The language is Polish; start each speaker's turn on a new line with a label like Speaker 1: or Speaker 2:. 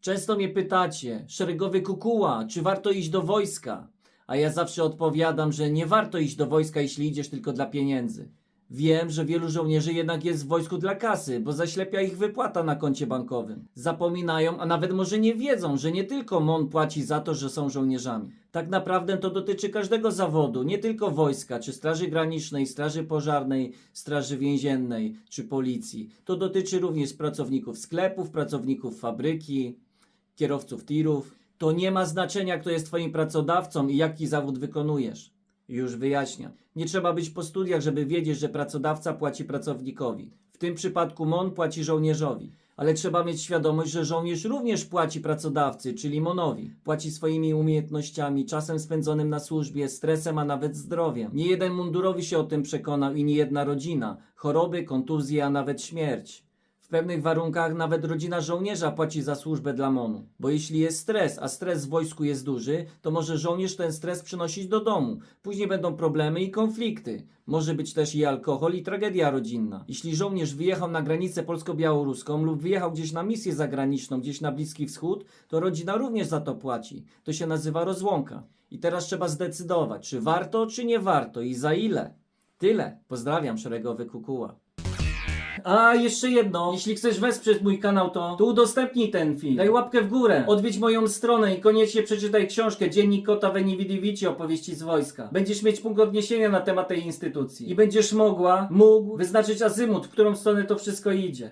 Speaker 1: Często mnie pytacie, szeregowy kukuła, czy warto iść do wojska? A ja zawsze odpowiadam, że nie warto iść do wojska, jeśli idziesz tylko dla pieniędzy. Wiem, że wielu żołnierzy jednak jest w wojsku dla kasy, bo zaślepia ich wypłata na koncie bankowym. Zapominają, a nawet może nie wiedzą, że nie tylko MON płaci za to, że są żołnierzami. Tak naprawdę to dotyczy każdego zawodu, nie tylko wojska, czy Straży Granicznej, Straży Pożarnej, Straży Więziennej, czy Policji. To dotyczy również pracowników sklepów, pracowników fabryki, kierowców tirów. To nie ma znaczenia, kto jest twoim pracodawcą i jaki zawód wykonujesz. Już wyjaśniam. Nie trzeba być po studiach, żeby wiedzieć, że pracodawca płaci pracownikowi. W tym przypadku MON płaci żołnierzowi. Ale trzeba mieć świadomość, że żołnierz również płaci pracodawcy, czyli MONowi. Płaci swoimi umiejętnościami, czasem spędzonym na służbie, stresem, a nawet zdrowiem. Nie jeden mundurowy się o tym przekonał i nie jedna rodzina. Choroby, kontuzje, a nawet śmierć. W pewnych warunkach nawet rodzina żołnierza płaci za służbę dla MONu. Bo jeśli jest stres, a stres w wojsku jest duży, to może żołnierz ten stres przynosić do domu. Później będą problemy i konflikty. Może być też i alkohol i tragedia rodzinna. Jeśli żołnierz wyjechał na granicę polsko-białoruską lub wyjechał gdzieś na misję zagraniczną, gdzieś na Bliski Wschód, to rodzina również za to płaci. To się nazywa rozłąka. I teraz trzeba zdecydować, czy warto, czy nie warto i za ile. Tyle. Pozdrawiam, szeregowy kukuła. A, jeszcze jedno. Jeśli chcesz wesprzeć mój kanał, to, to udostępnij ten film. Daj łapkę w górę. Odwiedź moją stronę i koniecznie przeczytaj książkę Dziennik Kota Weniwidiwici opowieści z wojska. Będziesz mieć punkt odniesienia na temat tej instytucji. I będziesz mogła, mógł wyznaczyć azymut, w którą stronę to wszystko idzie.